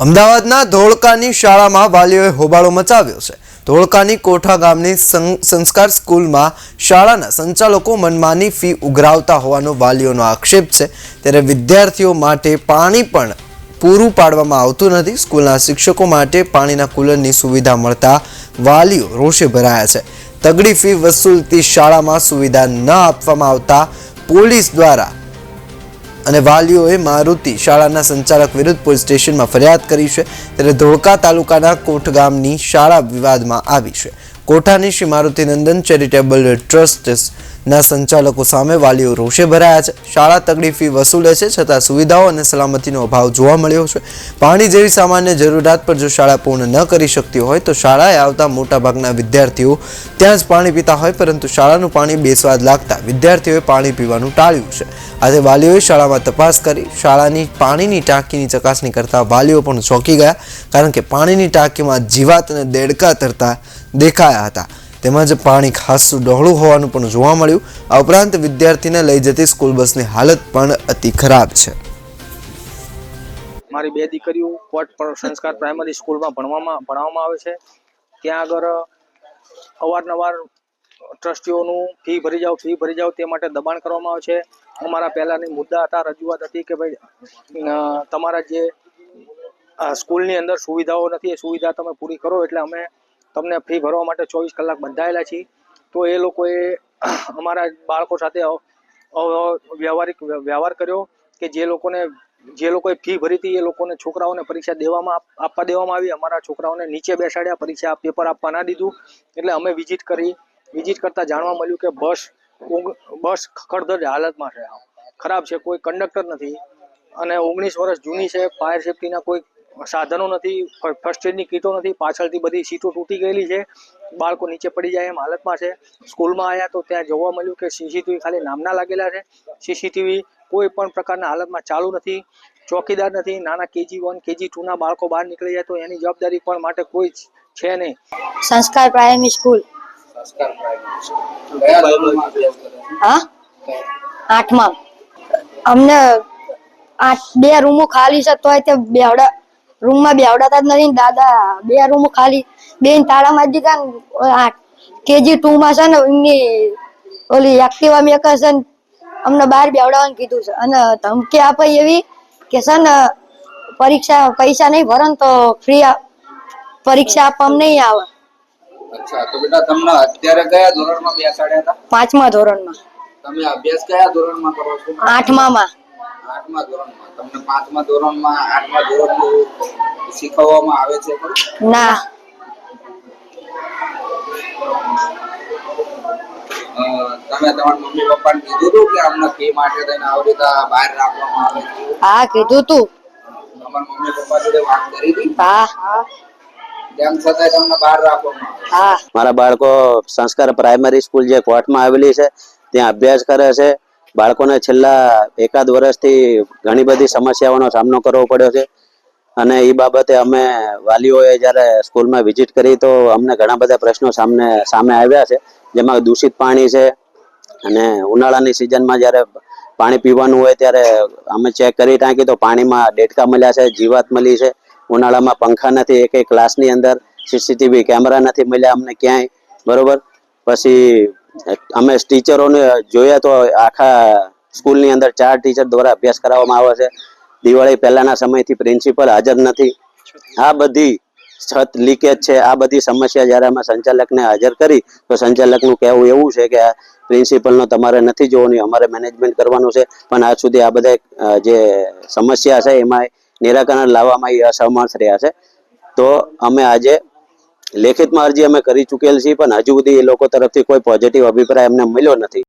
અમદાવાદના ધોળકાની શાળામાં વાલીઓએ હોબાળો મચાવ્યો છે. ધોળકાની કોઠા ગામની સંસ્કાર સ્કૂલમાં શાળાના સંચાલકો મનમાની ફી ઉઘરાવતા હોવાનો વાલીઓનો આક્ષેપ છે. ત્યારે વિદ્યાર્થીઓ માટે પાણી પણ પૂરું પાડવામાં આવતું નથી. સ્કૂલના શિક્ષકો માટે પાણીના કુલરની સુવિધા મળતા વાલીઓ રોષે ભરાયા છે. તગડી ફી વસૂલતી શાળામાં સુવિધા ન આપવામાં આવતા પોલીસ દ્વારા અને વાલીઓએ મારુતિ શાળાના સંચાલક વિરુદ્ધ પોલીસ સ્ટેશનમાં ફરિયાદ કરી છે, ત્યારે ધોળકા તાલુકાના કોઠ ગામની શાળા વિવાદમાં આવી છે. કોઠાની શ્રી મારુતિ નંદન ચેરિટેબલ ટ્રસ્ટના સંચાલકો સામે વાલીઓ રોષે ભરાયા છે. શાળા તગડી ફી વસૂલે છે છતાં સુવિધાઓ અને સલામતીનો અભાવ જોવા મળ્યો છે. પાણી જેવી સામાન્ય જરૂરિયાત પર જો શાળા પૂર્ણ ન કરી શકતી હોય તો શાળાએ આવતા મોટાભાગના વિદ્યાર્થીઓ ત્યાં જ પાણી પીતા હોય, પરંતુ શાળાનું પાણી બેસ્વાદ લાગતા વિદ્યાર્થીઓએ પાણી પીવાનું ટાળ્યું છે. આજે વાલીઓએ શાળામાં તપાસ કરી, શાળાની પાણીની ટાંકીની ચકાસણી કરતા વાલીઓ પણ ચોંકી ગયા, કારણ કે પાણીની ટાંકીમાં જીવાત અને દેડકા તરતા દેખાયા હતા. તેમજ પાણી ખાસું ડહોળું હોવાનું પણ જોવા મળ્યું. આ ઉપરાંત વિદ્યાર્થીને લઈ જતી સ્કૂલ બસની હાલત પણ અતિ ખરાબ છે. મારી બે દીકરીઓ કોટ પર સંસ્કાર પ્રાઇમરી સ્કૂલમાં ભણવામાં ભણાવવામાં આવે છે. ત્યાં આગળ અવારનવાર ટ્રસ્ટીઓનું ફી ભરી જાઓ, ફી ભરી જાઓ, તે માટે દબાણ કરવામાં આવે છે. અમારા પહેલાંની મુદ્દા હતા, રજૂઆત હતી કે ભાઈ તમારા જે સ્કૂલની અંદર સુવિધાઓ નથી, એ સુવિધા તમે પૂરી કરો એટલે અમે તમને ફી ભરવા માટે ચોવીસ કલાક બંધાયેલા છીએ. તો એ લોકોએ અમારા બાળકો સાથે વ્યવહારિક વ્યવહાર કર્યો કે જે લોકોને, જે લોકોએ ફી ભરી હતી એ લોકોને છોકરાઓને પરીક્ષા દેવામાં આપવા દેવામાં આવી. અમારા છોકરાઓને નીચે બેસાડ્યા, પરીક્ષા પેપર આપવા ના દીધું. એટલે અમે વિઝિટ કરી. વિઝિટ કરતા જાણવા મળ્યું કે બસ બસ ખખડધજ હાલતમાં છે. ખરાબ છે, કોઈ કંડક્ટર નથી. અને ઓગણીસ વર્ષ જૂની છે ફાયર સેફટીના કોઈ સાધનો નથી ફર્સ્ટ એડની કીટો નથી પાછળથી બધી સીટો તૂટી ગયેલી છે બાળકો નીચે પડી જાય એમ હાલતમાં છે. સ્કૂલમાં આવ્યા તો ત્યાં જોવા મળ્યું કે સીસીટીવી ખાલી નામના લાગેલા છે. સીસીટીવી કોઈ પણ પ્રકારના હાલતમાં ચાલુ નથી ચોકીદાર નથી નાના કેજી વન કેજી ટુના બાળકો બહાર નીકળી જાય તો એની જવાબદારી પણ માટે કોઈ છે નહીં. સંસ્કાર પ્રાઇમરી સ્કૂલ. હા? આઠમાં. અમને આઠ બે રૂમો ખાલી છે તોય તે બેવડા રૂમમાં બેવડાતા જ નથી દાદા. બે રૂમ ખાલી. બે તાળા મારી દીધા કેજી ટુ માં છે ને એમની ઓલી એક્ટિવા મેકર છે અમને બહાર બેવડાવવાનું કીધું છે. અને ધમકી આપે એવી કે છે ને પરીક્ષા પૈસા નહીં ભરો તો ફ્રી પરીક્ષા આપવામાં નહીં આવે. અચ્છા તો બેટા તમને અત્યારે કયા ધોરણમાં બેસાડ્યા હતા? પાંચમા ધોરણમાં. તમે અભ્યાસ કયા ધોરણમાં કરો છો? આઠમામાં. આઠમા ધોરણમાં? તમને પાંચમા ધોરણમાં આઠમા ધોરણનું શીખવવામાં આવે છે ખરું? ના. તમે તમારા મમ્મી પપ્પાને કીધું હતું કે અમને ફી માટે તેને આવી રીતે બહાર રાખવામાં આવે છે? હા કીધું તું. તમારા મમ્મી પપ્પા જોડે વાત કરી હતી? હા. તેમ છતાંય તમને બહાર રાખવામાં હા. મારા બાળકો સંસ્કાર પ્રાઇમરી સ્કૂલ જે કોટમાં આવેલી છે ત્યાં અભ્યાસ કરે છે બાળકોને છેલ્લા એકાદ વર્ષથી ઘણી બધી સમસ્યાઓનો સામનો કરવો પડ્યો છે. અને એ બાબતે અમે વાલીઓએ જ્યારે સ્કૂલમાં વિઝિટ કરી તો અમને ઘણા બધા પ્રશ્નો સામને, સામે આવ્યા છે. જેમાં દૂષિત પાણી છે અને ઉનાળાની સિઝનમાં જ્યારે પાણી પીવાનું હોય ત્યારે અમે ચેક કરી ટાંકી તો પાણીમાં ડેટકા મળ્યા છે, જીવાત મળી છે. ઉનાળામાં પંખા નથી, એક એક ક્લાસની અંદર સીસીટીવી કેમેરા નથી મળ્યા અમને ક્યાંય. બરોબર? પછી અમે ટીચરોને જોયા તો આખા સ્કૂલની અંદર ચાર ટીચર દ્વારા અભ્યાસ કરાવવામાં આવે છે. દિવાળી પહેલાના સમયથી પ્રિન્સિપલ હાજર નથી. આ બધી છત લીકેજ છે. આ બધી સમસ્યા જ્યારે અમે સંચાલકને હાજર કરી, તો સંચાલકનું કહેવું એવું છે કે પ્રિન્સિપલનો તમારે નથી જોવાની, અમારે મેનેજમેન્ટ કરવાનું છે. પણ આજ સુધી આ બધા જે સમસ્યા છે એમાં નિરાકરણ લાવવામાં એ અસમર્થ રહ્યા છે. તો અમે આજે લેખિતમાં અરજી અમે કરી ચૂકેલ છીએ, પણ હજુ સુધી એ લોકો તરફથી કોઈ પોઝિટિવ અભિપ્રાય અમને મળ્યો નથી.